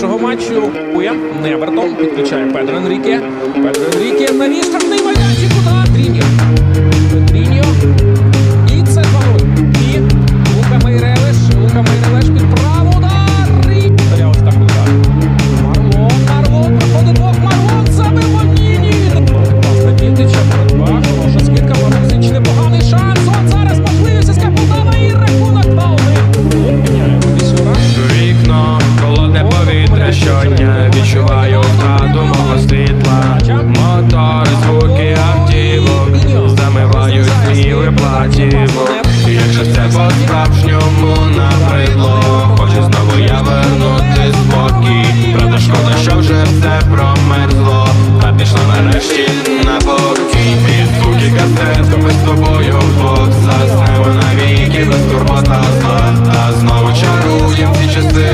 Чого матчу кує Невертон підключає Педро Енріке. Педро Енріке на штрафний майданчик удар Дріньо. Дріньо. І це фаул. І Лука Мейрелеш. Лука Мейрелеш під праву. Удар. І... я ось так удар. Марлон, марло, проходить двох. Марлон забив. Ні, ні. Власне, Дідича. Відчуваю втрату мого світла, мотори, звуки автівок, замивають гніви платівок. Якщо все по справжньому набридло, хочу знову я вернути спокій. Правда, шкода, що вже все промерзло, та пішла нарешті на боки. Під звуки касет, ми з тобою вдвох заснемо навіки, без турбота зла, та знову чаруємо ці часи.